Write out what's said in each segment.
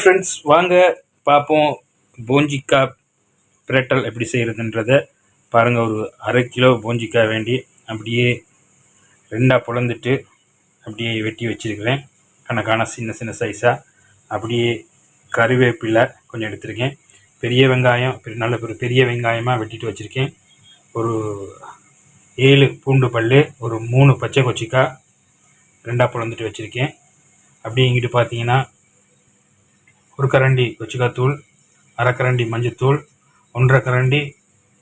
Friends வாங்க பார்ப்போம் போஞ்சிக்காய் பிரட்டல் எப்படி செய்கிறதுன்றத பாருங்கள் ஒரு அரை கிலோ போஞ்சிக்காய் வேண்டி அப்படியே ரெண்டாக புலந்துட்டு அப்படியே வெட்டி வச்சுருக்கிறேன். கணக்கான சின்ன சின்ன சைஸாக அப்படியே கருவேப்பிலை கொஞ்சம் எடுத்திருக்கேன். பெரிய வெங்காயம் நல்ல பெரிய பெரிய வெங்காயமாக வெட்டிட்டு வச்சுருக்கேன். ஒரு ஏழு பூண்டு பல் ஒரு மூணு பச்சை கொச்சிக்காய் ரெண்டாக புலந்துட்டு வச்சுருக்கேன். அப்படியே இங்கிட்டு பார்த்தீங்கன்னா ஒரு கரண்டி கொச்சிக்காய் தூள் மஞ்சத்தூள் ஒன்றரை கரண்டி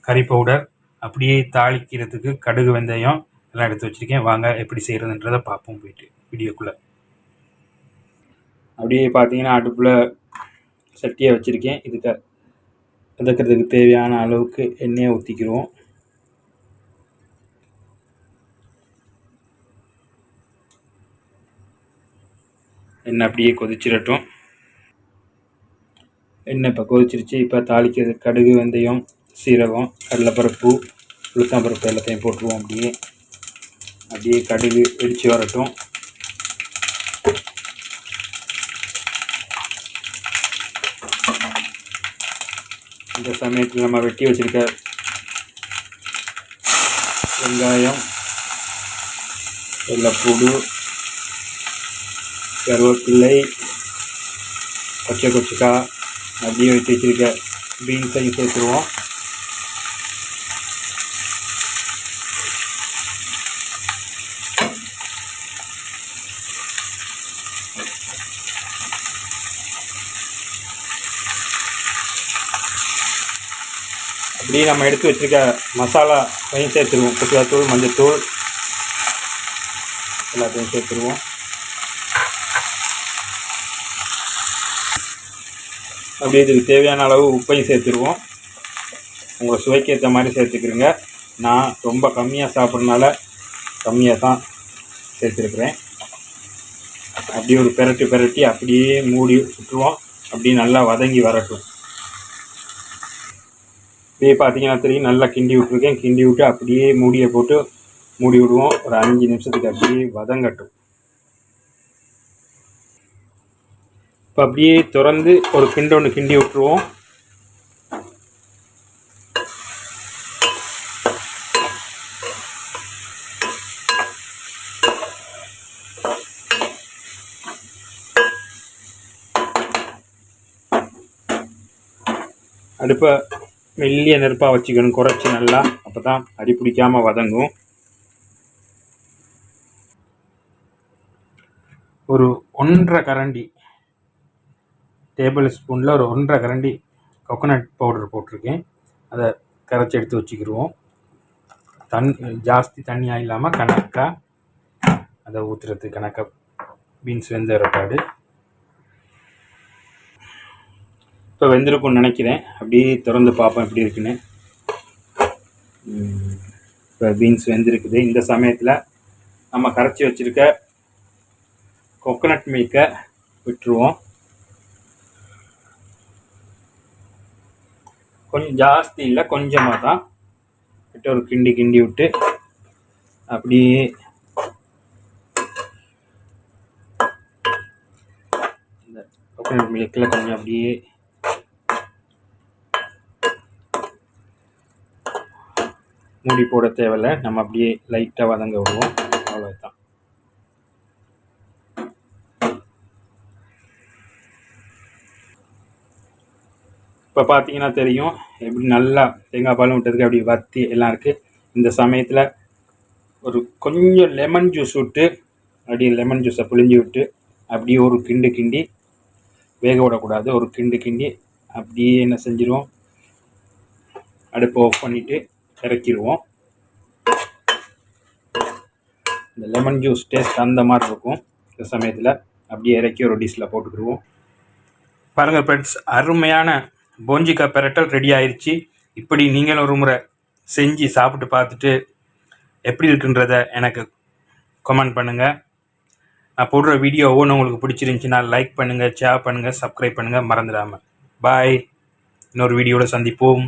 கறி பவுடர் அப்படியே தாளிக்கிறதுக்கு கடுகு வெந்தயம் எல்லாம் எடுத்து வச்சுருக்கேன். வாங்க எப்படி செய்கிறதுன்றதை பார்ப்போம் போயிட்டு வீடியோக்குள்ளே. அப்படியே பார்த்தீங்கன்னா அடுப்பில் சட்டியை வச்சுருக்கேன். இதுக்கு வதக்கிறதுக்கு தேவையான அளவுக்கு எண்ணெயை ஊற்றிக்கிடுவோம் எண்ணெய் அப்படியே கொதிச்சிடட்டும். எண்ணெய் இப்போ கொதிச்சிருச்சு. இப்போ தாளிக்கிறது கடுகு வெந்தயம் சீரகம் கடலைப்பருப்பு உளுத்தம்பருப்பு எல்லாத்தையும் போட்டுருவோம் அப்படியே. அப்படியே கடுகு வெடித்து வரட்டும். இந்த சமயத்தில் நம்ம வெட்டி வச்சுருக்க வெங்காயம் வெள்ளைப்பூடு கருவேப்பிள்ளை கொச்சை கொச்சிக்காய் அப்படியே வச்சு வச்சுருக்க. பீன்ஸையும் சேர்த்துருவோம் அப்படியே நம்ம எடுத்து வச்சுருக்க மசாலா அதையும் சேர்த்துருவோம். குட்டியாத்தூள் மஞ்சத்தூள் எல்லாத்தையும் சேர்த்துருவோம். அப்படியே இதுக்கு தேவையான அளவு உப்பையும் சேர்த்துருவோம். உங்கள் சுவைக்கு ஏற்ற மாதிரி சேர்த்துக்கிறோங்க. நான் ரொம்ப கம்மியாக சாப்பிட்றதுனால கம்மியாக தான் சேர்த்துருக்குறேன். அப்படியே ஒரு பெரட்டி பெரட்டி அப்படியே மூடி விட்டுருவோம். அப்படியே நல்லா வதங்கி வரட்டும். இப்படியே பார்த்தீங்கன்னா தெரியும் நல்லா கிண்டி விட்ருக்கேன் கிண்டி விட்டு அப்படியே மூடியை போட்டு மூடி விடுவோம். ஒரு அஞ்சு நிமிஷத்துக்கு அப்படியே வதங்கட்டும். இப்போ அப்படியே திறந்து ஒரு கிண்டு ஒன்று கிண்டி விட்டுருவோம். அடுப்பை மெல்லிய நெருப்பாக வச்சுக்கணும் குறைச்சி நல்லா. அப்போ தான் அடி பிடிக்காமல் வதங்கும். ஒரு ஒன்றரை கரண்டி டேபிள் ஸ்பூனில் ஒரு ஒன்றரை கரண்டி கொக்கனட் பவுடர் போட்டிருக்கேன். அதை கரைச்சி எடுத்து வச்சுக்கிடுவோம் தண் ஜாஸ்தி தண்ணியாக இல்லாமல் கணக்காக அதை ஊற்றுறது கணக்காக பீன்ஸ் வெந்த ஏற்பாடு இப்போ வெந்திருக்கும்னு நினைக்கிறேன். அப்படியே திறந்து பார்ப்போம் எப்படி இருக்குன்னு. இப்போ பீன்ஸ் வெந்திருக்குது. இந்த சமயத்தில் நம்ம கரைச்சி வச்சுருக்க கொக்கனட் மில்கை விட்டுருவோம். கொஞ்சம் ஜாஸ்தி இல்லை கொஞ்சமாக தான் விட்டு ஒரு கிண்டி கிண்டி விட்டு அப்படியே இந்த கோகோனட் மில்கில் கொஞ்சம் அப்படியே மூடி போட தேவையில்லை. நம்ம அப்படியே லைட்டாக வதங்க விடுவோம். அவ்வளோ இப்போ பார்த்தீங்கன்னா தெரியும் எப்படி நல்லா தேங்காய் பாலும் விட்டதுக்கு அப்படி வத்தி எல்லாம் இருக்குது இந்த சமயத்தில் ஒரு கொஞ்சம் லெமன் ஜூஸ் விட்டு அப்படியே லெமன் ஜூஸை புழிஞ்சி விட்டு அப்படியே ஒரு கிண்டு கிண்டி வேக விடக்கூடாது. ஒரு கிண்டு கிண்டி அப்படியே என்ன செஞ்சிடுவோம் அடுப்பை ஆஃப் பண்ணிவிட்டு இறக்கிடுவோம் இந்த லெமன் ஜூஸ் டேஸ்ட் அந்த மாதிரி இருக்கும். இந்த சமயத்தில் அப்படியே இறக்கி ஒரு டிஷ்ஷில் போட்டுக்கிடுவோம் பாருங்கள் ஃப்ரெண்ட்ஸ் அருமையான போஞ்சிக்காய் பெரட்டல் ரெடி ஆயிடுச்சு இப்படி நீங்களும் ஒரு முறை செஞ்சு சாப்பிட்டு பார்த்துட்டு எப்படி இருக்குன்றத எனக்கு கமெண்ட் பண்ணுங்கள் நான் போடுற வீடியோ ஒவ்வொன்றும் உங்களுக்கு பிடிச்சிருந்துச்சின்னா லைக் பண்ணுங்கள் ஷேர் பண்ணுங்கள் சப்ஸ்கிரைப் பண்ணுங்கள் மறந்துடாமல் பாய் இன்னொரு வீடியோவில் சந்திப்போம்.